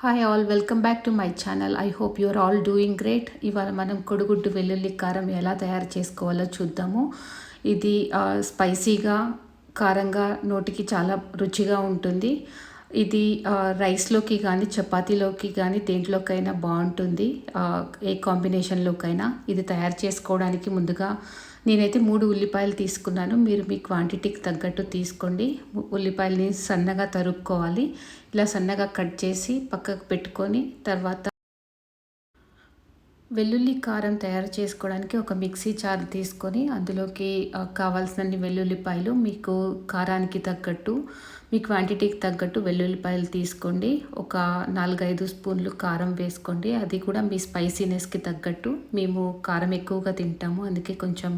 Hi all welcome back to my channel I hope you're all doing great ఇవాళ మనం కొడుగుడ్డు వెల్లుల్లి కారం ఎలా తయారు చేసుకోవాలో చూద్దాము. ఇది స్పైసీగా కారంగా నోటికి చాలా రుచిగా ఉంటుంది. ఇది రైస్లోకి కానీ చపాతీలోకి కానీ దేంట్లోకైనా బాగుంటుంది. ఏ కాంబినేషన్లోకైనా ఇది తయారు చేసుకోవడానికి ముందుగా నేనైతే మూడు ఉల్లిపాయలు తీసుకున్నాను. మీరు మీ క్వాంటిటీకి తగ్గట్టు తీసుకోండి. ఉల్లిపాయలని సన్నగా తరుక్కోవాలి. ఇలా సన్నగా కట్ చేసి పక్కకు పెట్టుకొని తర్వాత వెల్లుల్లి కారం తయారు చేసుకోవడానికి ఒక మిక్సీ జార్ తీసుకొని అందులోకి కావాల్సినన్ని వెల్లుల్లిపాయలు మీకు కారానికి తగ్గట్టు మీ క్వాంటిటీకి తగ్గట్టు వెల్లుల్లిపాయలు తీసుకోండి. ఒక నాలుగైదు స్పూన్లు కారం వేసుకోండి. అది కూడా మీ స్పైసీనెస్కి తగ్గట్టు. మేము కారం ఎక్కువగా తింటాము అందుకే కొంచెం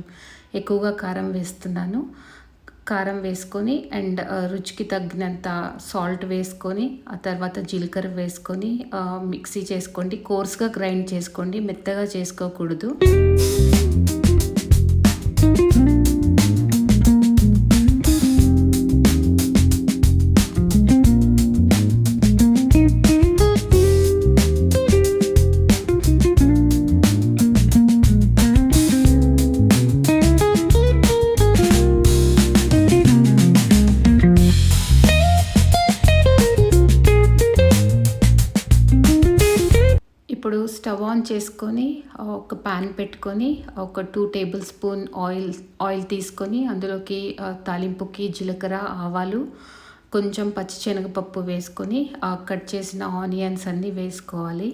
ఎక్కువగా కారం వేస్తున్నాను. కారం వేసుకొని అండ్ రుచికి తగినంత సాల్ట్ వేసుకొని ఆ తర్వాత జీలకర్ర వేసుకొని మిక్సీ చేసుకోండి. కోర్స్గా గ్రైండ్ చేసుకోండి. మెత్తగా చేసుకోకూడదు. స్టవ్ ఆన్ చేసుకొని ఒక పాన్ పెట్టుకొని ఒక two tablespoon oil oil తీసుకొని అందులోకి తాలింపుకి జీలకర్ర ఆవాలు కొంచెం పచ్చిశనగపప్పు వేసుకొని కట్ చేసిన ఆనియన్స్ అన్నీ వేసుకోవాలి.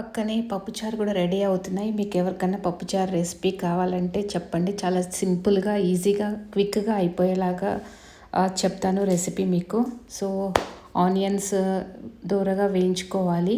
పక్కనే పప్పుచారు కూడా రెడీ అవుతున్నాయి. మీకు ఎవరికైనా పప్పుచారు రెసిపీ కావాలంటే చెప్పండి. చాలా సింపుల్గా ఈజీగా క్విక్గా అయిపోయేలాగా చెప్తాను రెసిపీ మీకు. సో ఆనియన్స్ దూరగా వేయించుకోవాలి.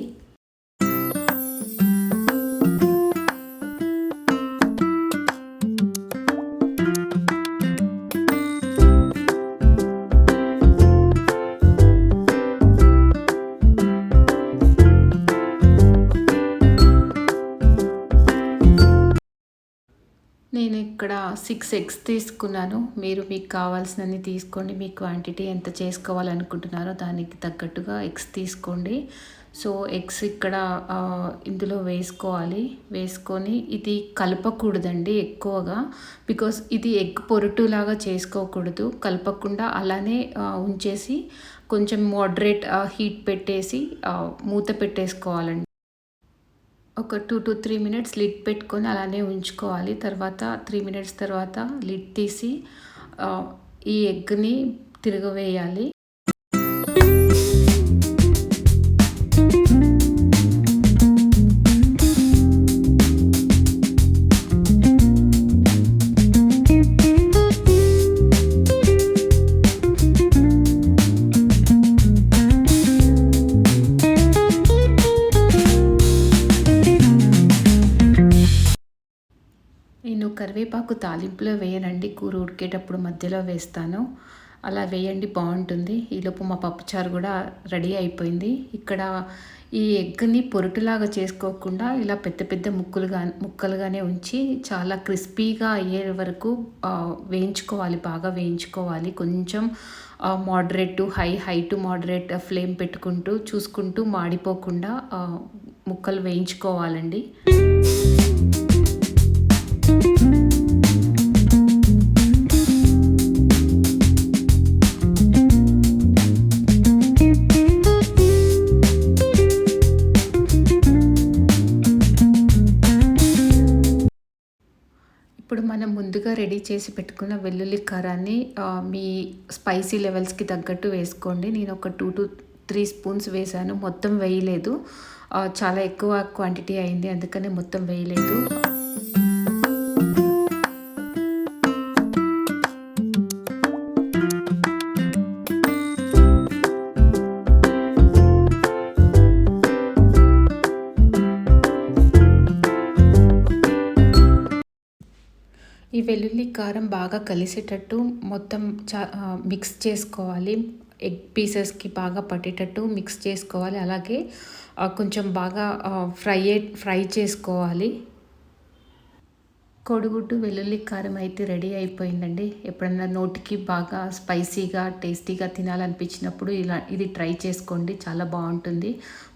ఇక్కడ సిక్స్ ఎగ్స్ తీసుకున్నాను. మీరు మీకు కావాల్సినన్ని తీసుకోండి. మీ క్వాంటిటీ ఎంత చేసుకోవాలనుకుంటున్నారో దానికి తగ్గట్టుగా ఎగ్స్ తీసుకోండి. సో ఎగ్స్ ఇక్కడ ఇందులో వేసుకోవాలి. వేసుకొని ఇది కలపకూడదండి ఎక్కువగా. బికాస్ ఇది ఎగ్ పొరుటులాగా చేసుకోకూడదు. కలపకుండా అలానే ఉంచేసి కొంచెం మోడరేట్ హీట్ పెట్టేసి మూత పెట్టేసుకోవాలండి. ఒక two to three minutes lid పెట్టుకొని అలానే ఉంచుకోవాలి. తర్వాత త్రీ మినిట్స్ తర్వాత లిడ్ తీసి ఈ ఎగ్ని తిరగవేయాలి. నేను కరివేపాకు తాలింపులో వేయనండి. కూర ఉడికేటప్పుడు మధ్యలో వేస్తాను. అలా వేయండి బాగుంటుంది. ఈలోపు మా పప్పుచారు కూడా రెడీ అయిపోయింది. ఇక్కడ ఈ ఎగ్ని పొరుటులాగా చేసుకోకుండా ఇలా పెద్ద పెద్ద ముక్కలుగా ముక్కలుగానే ఉంచి చాలా క్రిస్పీగా అయ్యే వరకు వేయించుకోవాలి. బాగా వేయించుకోవాలి. కొంచెం moderate to high high to moderate flame పెట్టుకుంటూ చూసుకుంటూ మాడిపోకుండా ముక్కలు వేయించుకోవాలండి. ఇప్పుడు మనం ముందుగా రెడీ చేసి పెట్టుకున్న వెల్లుల్లి కారాన్ని మీ స్పైసీ లెవెల్స్కి తగ్గట్టు వేసుకోండి. నేను ఒక టూ టు త్రీ స్పూన్స్ వేసాను. మొత్తం వేయలేదు. చాలా ఎక్కువ క్వాంటిటీ అయింది. అందుకనే మొత్తం వేయలేదు. ఈ వెల్లుల్లి కారం బాగా కలిసేటట్టు మొత్తం చా మిక్స్ చేసుకోవాలి. ఎగ్ పీసెస్కి బాగా పట్టేటట్టు మిక్స్ చేసుకోవాలి. అలాగే కొంచెం బాగా ఫ్రై ఫ్రై చేసుకోవాలి. కోడిగుడ్డు వెల్లుల్లి కారం అయితే రెడీ అయిపోయిందండి. ఎప్పుడన్నా నోటికి బాగా స్పైసీగా టేస్టీగా తినాలనిపించినప్పుడు ఇలా ఇది ట్రై చేసుకోండి. చాలా బాగుంటుంది.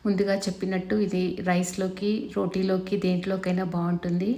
ముందుగా చెప్పినట్టు ఇది రైస్లోకి రోటీలోకి దేంట్లోకైనా బాగుంటుంది.